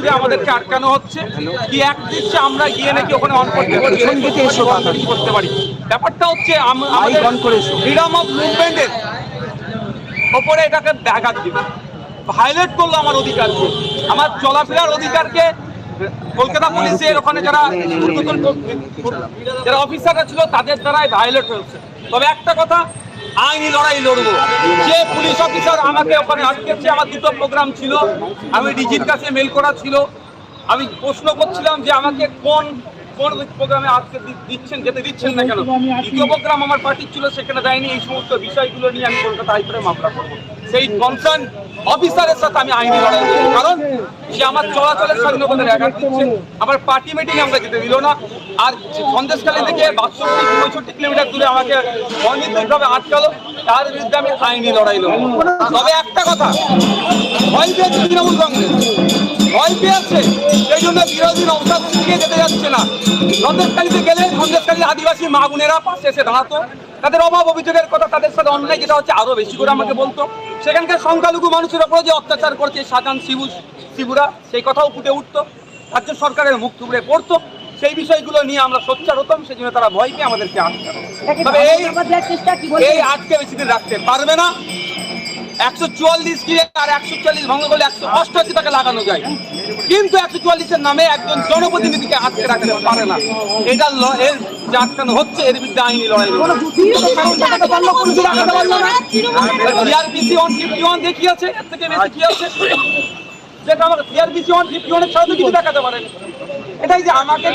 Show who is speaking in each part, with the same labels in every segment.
Speaker 1: দূরে আমাদেরকে আটকানো হচ্ছে কি এক দৃশ্যে আমরা গিয়ে নাকি ওখানে অন করতে পারি। করতে পারি ব্যাপারটা হচ্ছে। ফ্রিডম অফ মুভমেন্টের ওপরে এটাকে ব্যাঘাত দিবে ভায়োলেট করল আমার অধিকারকে আমার চলাফেরার অধিকারকে কলকাতা পুলিশের ওখানে যারা যারা অফিসাররা ছিল তাদের দ্বারাই ভায়োলেট হয়েছে তবে একটা কথা আইনি লড়াই লড়বো। যে পুলিশ অফিসার আমাকে ওখানে আটকেছে, আমার দুটো প্রোগ্রাম ছিল। আমি ডিজির কাছে মেল করা ছিল। আমি প্রশ্ন করছিলাম যে আমাকে কোন কোন প্রোগ্রামে আজকে দিচ্ছেন, যেতে দিচ্ছেন না কেন? দ্বিতীয় প্রোগ্রাম আমার পার্টির ছিল, সেখানে দেয়নি। এই সমস্ত বিষয়গুলো নিয়ে আমি কলকাতা হাইকোর্টে মামলা করব। সেই কনসার্ন অফিসারের সাথে আমি আইনি লড়াই করব কারণ সে আমার চলাচলের স্বাধীনতা ব্যাঘাত দিচ্ছে আমার পার্টি মিটিং আমরা যেতে দিল না। আর সন্দেশখালী থেকে বাষট্টি, পঁয়ষট্টি কিলোমিটার দূরে আমাকে অনির্দিষ্টভাবে আটকালো। তার বিরুদ্ধে আমি আইনি লড়াই লড়বো। তবে একটা কথা, ভয় পেয়েছে তৃণমূল কংগ্রেস। ভয় পেয়েছে, সেই জন্য বিরোধী দিকে যেতে যাচ্ছে না। সন্দেশকালীতে গেলে সন্দেশকালীর আদিবাসী মা বোনেরা পাশে এসে দাঁড়াতো। তাদের অভাব অভিযোগের কথা তাদের সাথে অন্যায় যেটা হচ্ছে আরও বেশি করে আমাকে বলতো। সেখানকার সংখ্যালঘু মানুষের ওপর যে অত্যাচার করছে সাজান শিবু শিবুরা সেই কথাও ফুটে উঠতো। রাজ্য সরকারের মুখ থুবড়ে পড়তো। সেই বিষয়গুলো নিয়ে আমরা সোচ্চার হতাম সেই জন্য তারা ভয় পেয়ে আমাদেরকে আটকাতো তবে এই এই আজকে বেশি দিন রাখতে পারবে না। একশো চুয়াল্লিশ গিয়ে আর একশো চল্লিশ ভঙ্গ করলে একশো অষ্টআশি টাকা লাগানো যায়। কিন্তু একশো চুয়াল্লিশের নামে একজন জনপ্রতিনিধিকে আটকে রাখতে পারে না। এটা এর যে আটকানো হচ্ছে, এর বিরুদ্ধে আইনি লড়াই দেখিয়েছে, এর থেকে বেশি কি আছে? যেটা আমার সিআরপিসি ওয়ান ফিফটি ওয়ানের ছাড়া কিছু দেখাতে পারেন। এটাই যে আমাকে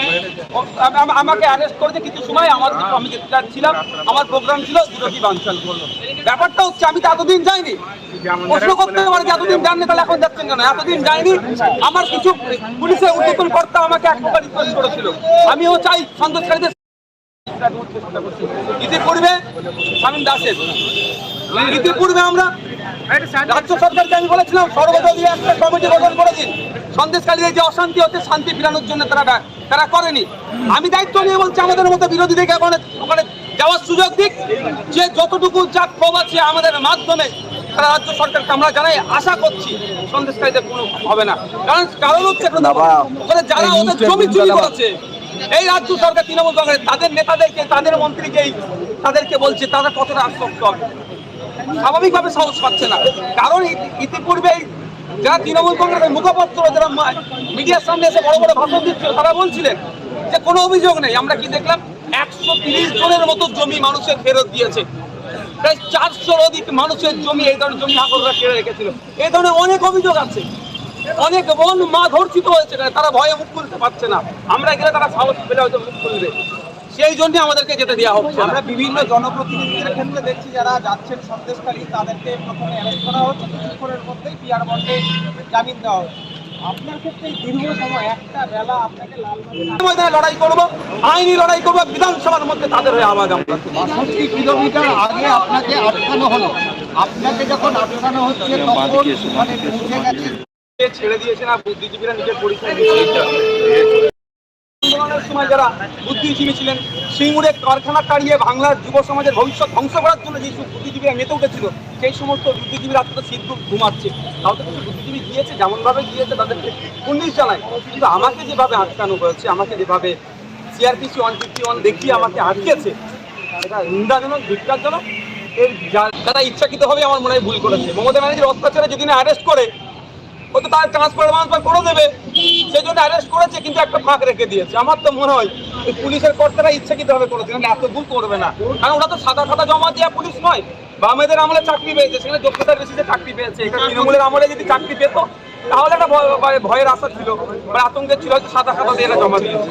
Speaker 1: আম- আম- আমাকে অ্যারেস্ট করেছে, কিছু সময় আমার আমি ছিলাম আমার প্রোগ্রাম ছিল বিরোধী বাঞ্চাল ব্যাপারটা হচ্ছে, আমি তো এতদিন যাইনি। প্রশ্ন করতে পারে এতদিন যাননি, তাহলে এখন যাচ্ছেন কেন? এতদিন যাইনি, আমার কিছু পুলিশের উদ্যোতন কর্তা আমাকে এক প্রকার করেছিল। আমিও চাই সন্তোষকারীদের ইতিপূর্বে স্বামী দাসের। ইতিপূর্বে আমরা রাজ্য সরকারকে আমি বলেছিলাম সর্বদলীয় একটা কমিটি গঠন করেছি সন্দেশকালীদের যে অশান্তি হচ্ছে শান্তি ফিরানোর জন্য তারা তারা করেনি। আমি দায়িত্ব নিয়ে বলছি আমাদের মতো বিরোধীদেরকে ওখানে ওখানে যাওয়ার সুযোগ দিক। যে যতটুকু যা ক্ষোভ আছে আমাদের মাধ্যমে তারা রাজ্য সরকারকে আমরা জানাই আশা করছি সন্দেশকারীদের কোনো হবে না। কারণ কারণ হচ্ছে একটা ওখানে যারা ওদের জমি চুরি করেছে এই রাজ্য সরকার তৃণমূল কংগ্রেস তাদের নেতাদেরকে তাদের মন্ত্রীকেই তাদেরকে বলছে তারা কতটা আশ্বস্ত হবে। স্বাভাবিকভাবে সাহস পাচ্ছে না। কারণ ইতিপূর্বে যারা তৃণমূল কংগ্রেসের মুখপাত্র, যারা মিডিয়ার সামনে এসে বড় বড় ভাষণ দিচ্ছিল, তারা বলছিলেন যে কোনো অভিযোগ নেই। আমরা কি দেখলাম, একশো তিরিশ জনের মতো জমি মানুষের ফেরত দিয়েছে। প্রায় চারশোর অধিক মানুষের জমি এই ধরনের জমি হাকলরা কেড়ে রেখেছিল। এই ধরনের অনেক অভিযোগ আছে। অনেক বোন মা ধর্ষিত হয়েছে, তারা ভয়ে মুখ খুলতে পারছে না। আমরা গেলে তারা সাহস পেলে হয়তো মুখ খুলবে। সেই জন্য আমাদেরকে যেতে দেওয়া হচ্ছে
Speaker 2: আমরা বিভিন্ন জনপ্রতিনিধিদের ক্ষেত্রে দেখছি যারা যাচ্ছেন সন্দেশকারী তাদেরকে প্রথমে অ্যারেস্ট করা হচ্ছে কিছুক্ষণের মধ্যেই পিয়ার বন্ডে জামিন দেওয়া হচ্ছে। আপনার ক্ষেত্রে দীর্ঘ সময় একটা বেলা আপনাকে
Speaker 1: লড়াই করব আইনি লড়াই করব বিধানসভার মধ্যে তাদের হয়ে আওয়াজ আমরা তুলবো।
Speaker 3: বাষট্টি কিলোমিটার আগে আপনাকে আটকানো হলো। আপনাকে যখন আটকানো হচ্ছে তখন মানে
Speaker 1: ছেড়ে দিয়েছে না বুদ্ধিজীবীরা নিজের পরিচয় আন্দোলনের সময় যারা বুদ্ধিজীবী ছিলেন, সিঙ্গুরে কারখানা তাড়িয়ে বাংলার যুব সমাজের ভবিষ্যৎ ধ্বংস করার জন্য যে বুদ্ধিজীবীরা মেতে উঠেছিল, সেই সমস্ত বুদ্ধিজীবীরা আজকে শীত ঘুমাচ্ছে। তাও তো কিছু বুদ্ধিজীবী গিয়েছে, যেমনভাবে গিয়েছে, তাদেরকে পুলিশ জানায় কিন্তু আমাকে যেভাবে আটকানো হয়েছে, আমাকে যেভাবে সিআরপিসি ওয়ান ফিফটি ওয়ান দেখিয়ে আমাকে আটকেছে এটা নিন্দাজনক ধিক্কারজনক এর যারা ইচ্ছাকৃতভাবে আমার মনে হয় ভুল করেছে। মমতা ব্যানার্জির অত্যাচারে যদি না অ্যারেস্ট করে ও তো তার ট্রান্সফার ট্রান্সফার করে দেবে সেই জন্য অ্যারেস্ট করেছে কিন্তু একটা ফাঁক রেখে দিয়েছে আমার তো মনে হয় পুলিশের কর্তারা ইচ্ছাকৃতভাবে করেছে নাহলে এত ভুল করবে না কারণ ওরা তো সাদা সাদা জমা দেওয়া পুলিশ নয় বামেদের আমলে চাকরি পেয়েছে সেখানে যোগ্যতার বেশিতে চাকরি পেয়েছে তৃণমূলের আমলে যদি চাকরি পেতো তাহলে একটা ভয়- ভয়- ভয়ের আশা ছিল বা আতঙ্কের ছিল হয়তো সাদা সাদা দিয়ে জমা দিয়েছে